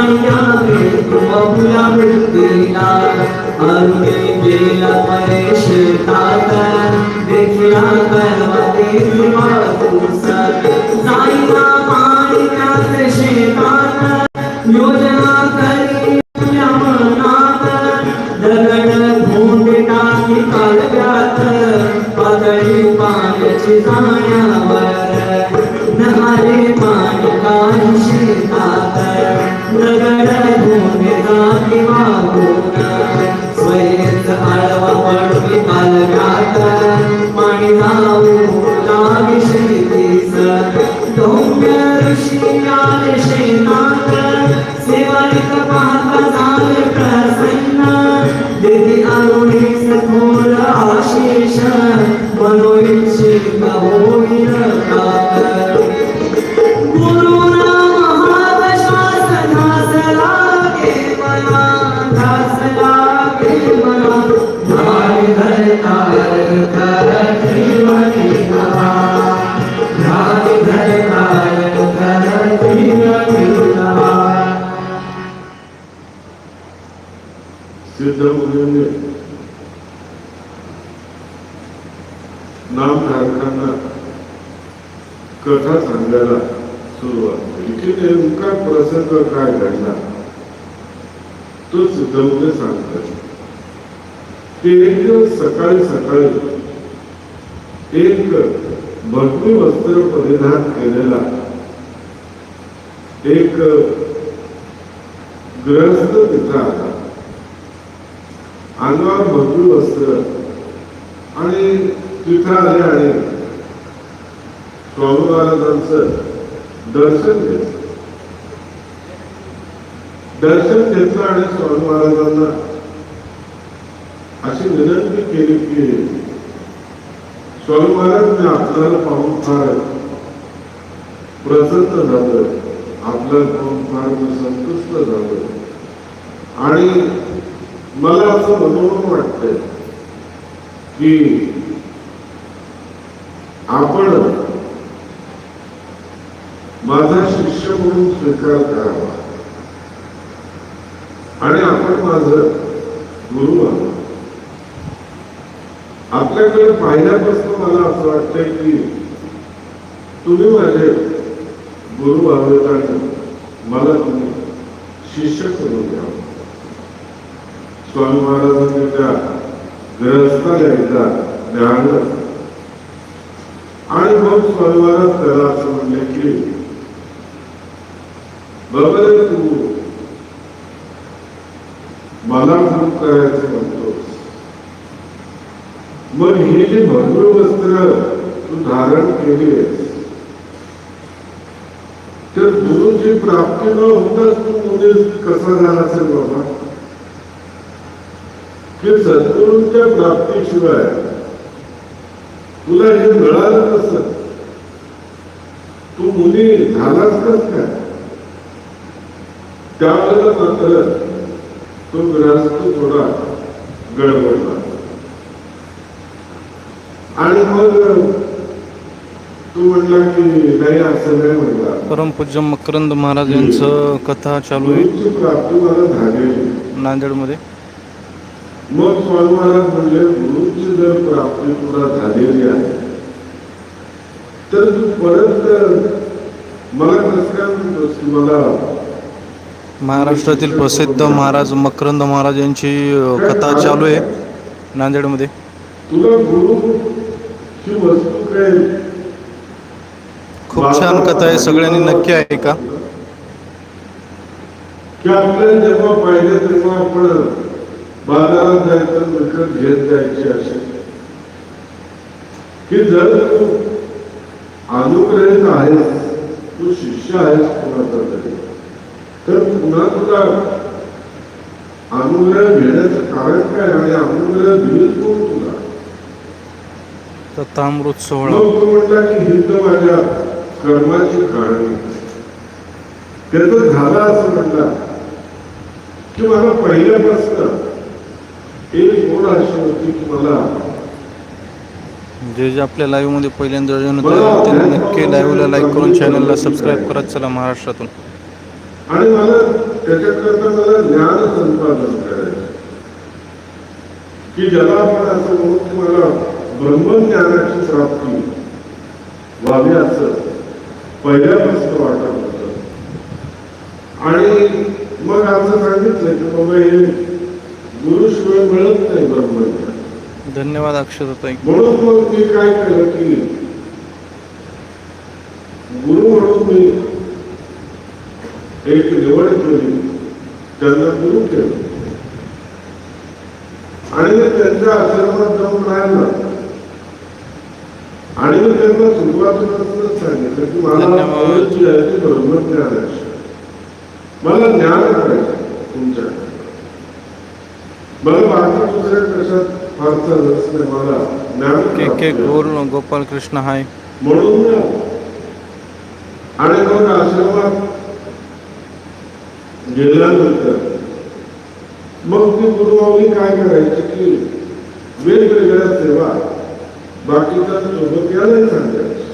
जाया बहुला वृत्तीला अरुणे गेला परेश कातर देखिया करवते तुसा पाणी माणिकात शेतात योजना समजायला सुरुवात झाली की नेमका प्रसंग काय घडला तो सिद्ध सांगतात. ते एक दिवस सकाळी सकाळी एक भगवी वस्त्र परिधान केलेला एक ग्रस्त तिथं आला. अंगावर भगवी वस्त्र आणि तिथं आले आणि स्वामी महाराजांचं दर्शन घेतलं. दर्शन घेतलं आणि स्वामी महाराजांना अशी विनंती केली की स्वामी महाराज मी आपल्याला पाहून फार प्रसन्न झालं आपल्याला पाहून फार मी संतुष्ट झालं. आणि मला असं मनोरम वाटतंय की आपण माझा शिष्य म्हणून स्वीकार करावा. आणि आपण माझं गुरु आहात आपल्याकडे पाहिल्यापासून मला असं वाटतंय की तुम्ही माझे गुरु आहोत आणि मला तुम्ही शिष्य करून घ्यावं स्वामी महाराजांनी त्या ग्रहस्थाला एकदा ध्यान आणि मग स्वामी महाराज त्याला असं म्हणले की बाबा रे तू. मला खूप करायचं म्हणतोस. मग हे जे भरपूर वस्त्र तू धारण केली तर गुरुची प्राप्ती न होताच तू मुली कसा झाला असेल बाबा? की सद्गुरूंच्या प्राप्तीशिवाय तुला हे मिळालं कसं तू मुली झालाच कस काय? त्यावेळेला मात्र तो ग्रहस्थ थोडा गडबडला आणि मग तू म्हणला की नाही असं नाही म्हणला. परमपूज्य मकरंद महाराज यांचं कथा चालू आहे. प्राप्ती मला झालेली. नांदेडमध्ये. मग स्वामी महाराज म्हणले गुरुची जर प्राप्ती तुला झालेली आहे तर तू परत मला कसं काय म्हणतोस की मला महाराष्ट्रातील प्रसिद्ध महाराज मकरंद महाराज यांची कथा चालू आहे नांदेडमध्ये. खूप छान कथा आहे सगळ्यांनी नक्की ऐका. की आपल्याला जेव्हा पाहिजे तेव्हा आपण बाजारात जायचं विकत घेत जायची अशी की जर तू अनुग्रहित आहेस तू शिष्य आहेस कुणाचा तरी. तर पुन्हा तुला अनुग्रह घेण्याचं कारण काय आणि अनुग्रह दिलीच कोण तुला? सोहळा. तो की ही तर माझ्या कर्माची त्याचं झालं असं की मला पहिल्यापासून एक गोड अशी होती की मला जे जे आपल्या लाईव्हमध्ये पहिल्यांदा होत आहेत त्यांनी नक्की लाईव्हला लाईक करून चॅनलला सबस्क्राईब करत चला महाराष्ट्रातून. आणि मला त्याच्याकरता मला ज्ञान संपादन करायचं. की ज्याला आपण असं म्हणू की मला ब्रह्मज्ञानाची प्राप्ती व्हावी असं पहिल्यापासून वाटत होतं. आणि मग असं सांगितलं की बाबा हे गुरुशिवाय मिळत नाही ब्रह्मज्ञान. धन्यवाद अक्षरताई म्हणून मग मी काय केलं की गुरु म्हणून मी एक निवड केली त्यांना गुरु केलं आणि त्यांच्या आश्रमात जाऊन राहिलो आणि त्यांना सुरुवातीपासूनच सांगितलं की मला. आवडची आहे ती ब्रह्मज्ञानाची मला ज्ञान करायचं तुमच्या मला बाकी दुसऱ्या कशात फारसा रस नाही मला ज्ञान आहे. गोपाल कृष्ण हाय म्हणून. आणि मग आश्रमात गेल्यानंतर मग ती गुरुमाऊली काय करायची की वेगवेगळ्या सेवा बाकीच्या सोबत यालाही सांगायची.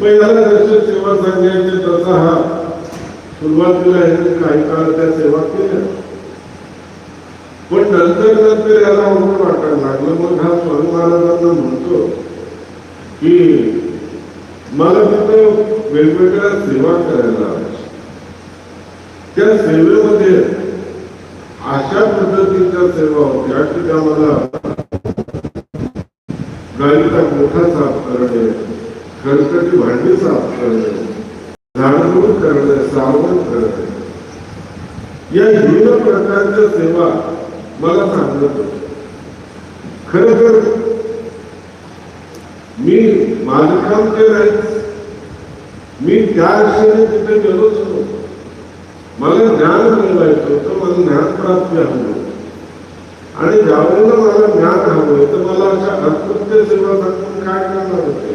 मग याला जशी सेवा सांगायची तसा हा सुरुवातीला ह्याने काही काळ त्या सेवा केल्या. पण नंतर नंतर याला म्हणून वाटायला लागलं. मग हा स्वामी महाराजांना म्हणतो की मला तिथं वेगवेगळ्या सेवा करायला त्या सेवेमध्ये अशा पद्धतीच्या सेवा होत्या की त्या मला गाडीचा मोठा साफ करणे खरकटी भांडी साफ करणे झाडझूड करणे सावण करणे. या विविध प्रकारच्या सेवा मला सांगत होत. खर तर मी माझं काम ते नाही मी त्या क्षणी तिथे गेलोच मला ज्ञान मिळवायचं होतं मला ज्ञान प्राप्ती हवी होती आणि ज्यावेळेला मला ज्ञान हवं तर मला अशा अकृत्य सेवा दाखवून काय करणार होते?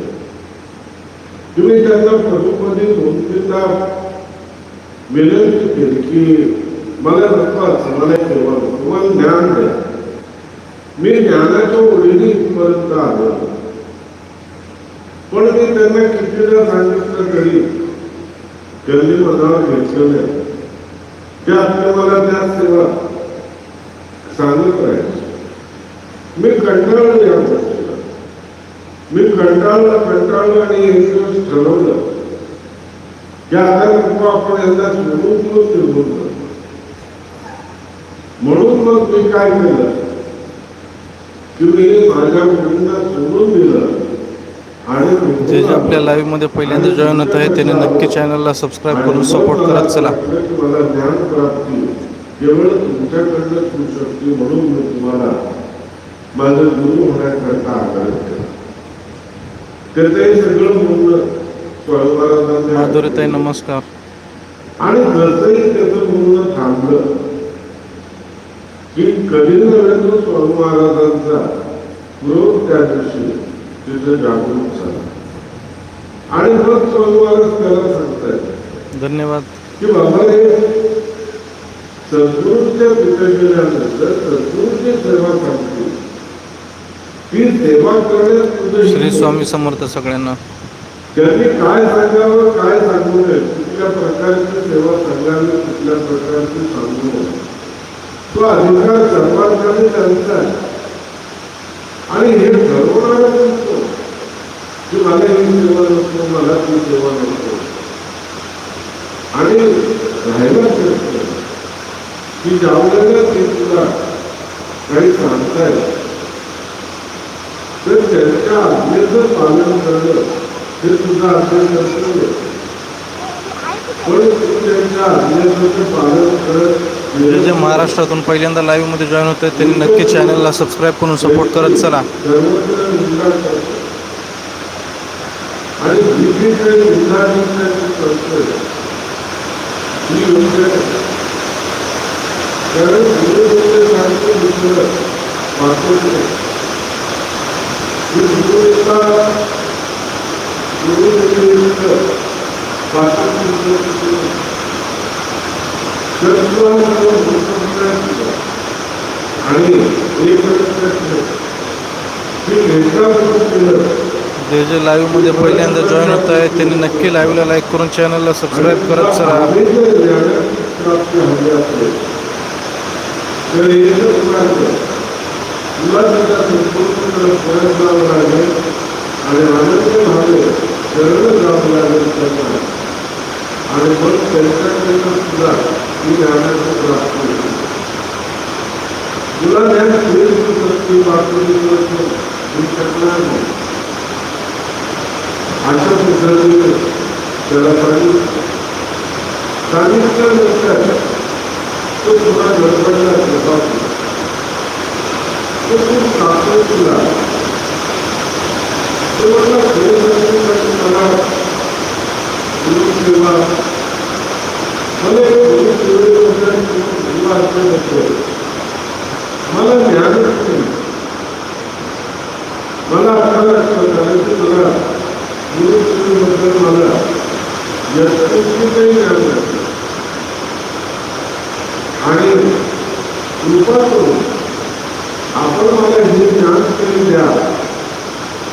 तुम्ही त्यांना पदोपदी दोन तीनदा विनंती केली की मला नको असं मला एक सेवा नको मला ज्ञान द्या. मी ज्ञानाच्या ओढीने इथपर्यंत आलो. पण मी त्यांना कितीदा सांगितलं तरी त्यांनी मनावर घेतलं नाही. त्या आपल्या मला त्या सेवा सांगत राहायचे मी कंटाळलो या गोष्टीला. मी कंटाळलं कंटाळलं आणि एक दिवस ठरवलं. की आता नको आपण यांना सोडून निघून म्हणून मग मी काय केलं? की मी माझ्या मुलींना सोडून दिलं. जे जे आपल्या लाईव्हमध्ये पहिल्यांदा जॉईन होत आहे त्याने नक्की चॅनलला सबस्क्राईब करून सपोर्ट करत चला. की मला केवळ तुमच्याकडनं होऊ शकते म्हणून मी तुम्हाला माझं गुरु होण्याकरता आग्रह केला सगळं माधुरीताई नमस्कार. आणि जसंही त्याचं थांबलं की कधी नव्हे स्वामी महाराजांचा क्रोध त्या दिवशी तिथे जागृत झाला. आणि मग स्वामी महाराज त्याला सांगतायत धन्यवाद. की बाबा हे सद्गुरूच्या तिथे गेल्यानंतर सद्गुरूची सेवा सांगते ती सेवा करण्यात श्री स्वामी समर्थ सगळ्यांना. त्यांनी काय सांगावं काय सांगू नये कुठल्या प्रकारची सेवा सांगावी कुठल्या प्रकारची सांगू नये. तो अधिकार सर्वांकडे त्यांचा आणि हे ठरवणारा मला ही सेवा नको मला ती सेवा नको आणि की ज्यावेळेला ते तुला काही सांगतायत तर त्यांच्या आज्ञेचं पालन करणं हे तुझं असेल कर्तव्य पण तू त्यांच्या आज्ञेचं पालन करत जे जे महाराष्ट्रातून पहिल्यांदा लाईव्हमध्ये जॉईन होत आहेत त्यांनी नक्की चॅनलला सबस्क्राईब करून सपोर्ट करत चला. आणि जी काही करतोय ती योग्य कारण गुरु म्हणजे सांगतो ही आणि एक प्रश्न केलं जे जे लाईव्हमध्ये पहिल्यांदा जॉईन होत आहे. त्यांनी नक्की लाईव्हला लाईक करून चॅनलला सबस्क्राईब करत चला. आम्ही जर अशा त्याला सांगितलं सांगितल्यानंतर तो तुला गडबडला प्रभाव तो खूप सापड तुला तो मला गुरु मला एक गुरु असं मला ज्ञानच नाही मला आता लक्षात आलं की मला सेवेबद्दल मला यशस्वी काही ज्ञान नाही आणि कृपा करून आपण मला हे ज्ञान तरी द्या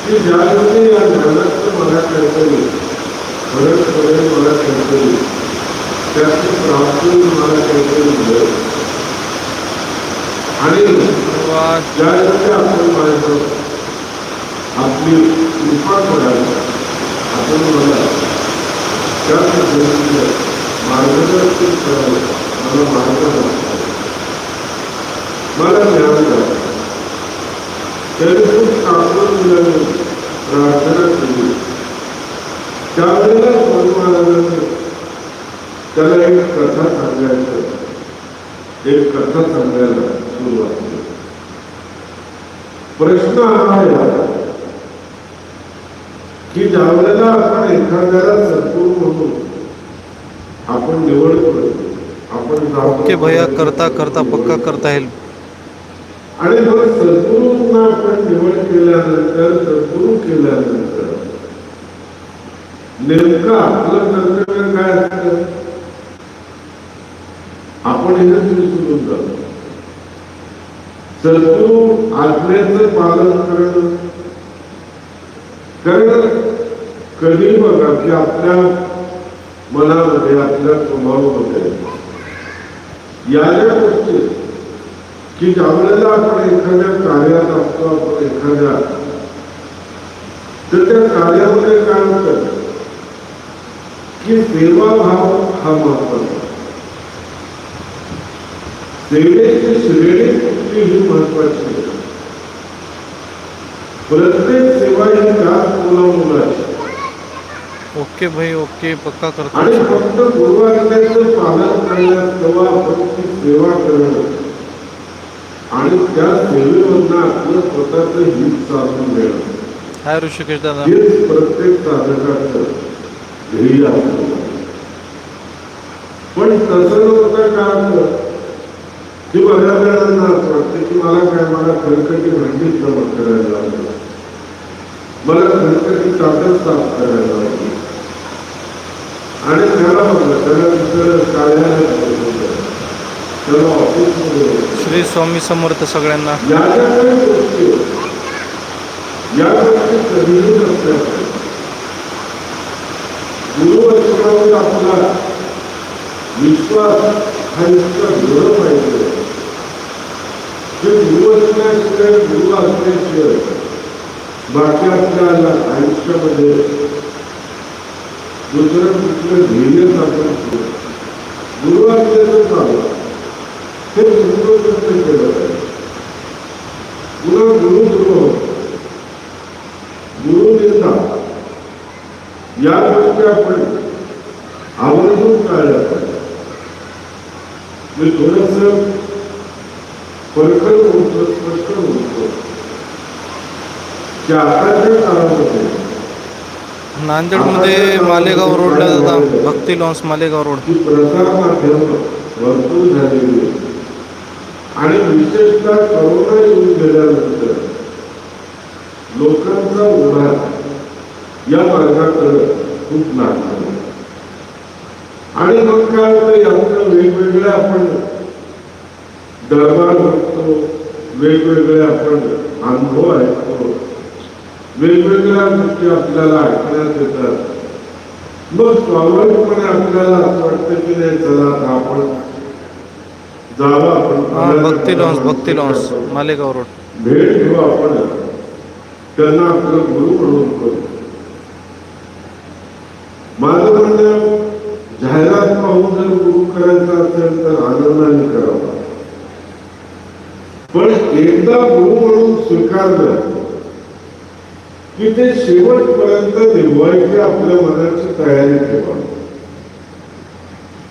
की ज्यामध्ये या ज्ञानाचं मला काहीतरी फरक पडेल मला काहीतरी त्याची प्राप्ती मला काहीतरी मिळेल आणि आपण आपली कृपा करावी आपण मला त्या पद्धतीने मार्गदर्शन करावं मला मार्ग मला ज्ञान द्यावं त्याने खूप सापडून दिल्याने प्रार्थना केली त्यावेळेला स्वामी महाराजांनी त्याला एक कथा सांगायचं एक कथा सांगायला सुरुवात केली प्रश्न हा आहे की ज्यावेळेला आपण एखाद्याला सद्गुरू म्हणून आपण निवड करतो आपण ओके भैया करता करता पक्का करता येईल. आणि मग सद्गुरूंना आपण निवड केल्यानंतर सद्गुरू केल्यानंतर नेमकं आपलं कर्तव्य काय असतं? आपण हे विसरून जातो सद्गुरू आज्ञेचं पालन करणं कारण कधी बघा की आपल्या मनामध्ये आपल्या स्वभावामध्ये या ज्या गोष्टी की ज्यावेळेला आपण एखाद्या कार्यात असतो आपण एखाद्या तर त्या कार्यामध्ये काय होतं? की सेवाभाव हा महत्त्वाचा सेवेची श्रेणी ही महत्वाची प्रत्येक सेवा ही त्याच मुलामुलाची ओके भाई ओके पक्का करतो. आणि फक्त गुरुवारण्याचं पालन करण्यात तेव्हा आपण ती सेवा करणं आणि त्या सेवेमधनं आपलं स्वतःचं हित साधून घेणं हाय ऋषिकेश दादा. हेच प्रत्येक साधकाचं ध्येय असतं पण तसं नव्हतं का की बऱ्याच जणांना असं वाटतं की मला काय मला खरकटी भांडीच जमा करायला लागलं. मला खरकटी ताटच साफ करायला लागली आणि त्याला बघलं त्याला दुसरं कार्यालयात बसवलं. त्याला ऑफिसमध्ये बसवलं. श्री स्वामी समर्थ सगळ्यांना या ज्या काही गोष्टी या गोष्टी कधीही आपला विश्वास हा इतका दृढ पाहिजे की गुरुवचनाशिवाय गुरु असल्याशिवाय बाकी आपल्याला आयुष्यामध्ये दुसरं दुसरं ध्येय साधन गुरु असल्याचं चालू हे गुरुप्रश्न केलं? पाहिजे पुन्हा गुरु सुरू गुरु गुरुनिंदा या गोष्टी आपण आवर्जून टाळल्या पाहिजे मी थोडस परखड होतो स्पष्ट होतो की आताच्या काळामध्ये नांदेडमध्ये मालेगाव रोडला दादा भक्ती लॉन्स मालेगाव रोड. आणि विशेषतः करोना येऊन गेल्यानंतर लोकांचा ओढा या मार्गाकडे खूप लागला आणि मग काय होतं यांचं वेगवेगळ्या आपण दरबार बघतो वेगवेगळे आपण अनुभव ऐकतो. वेगवेगळ्या गोष्टी आपल्याला ऐकण्यात येतात. मग स्वाभाविकपणे आपल्याला असं वाटतं की नाही चला आता आपण जावं आपण Bhakti lawns Bhakti lawns Malegaon road. भेट घेऊ आपण. त्यांना आपलं गुरु म्हणून करू. माझं म्हणणं जाहिरात पाहून जर गुरु करायचा असेल तर आनंदाने करावा. पण एकदा गुरु म्हणून स्वीकारलं की ते शेवटपर्यंत निभवायची आपल्या मनाची तयारी ठेवा.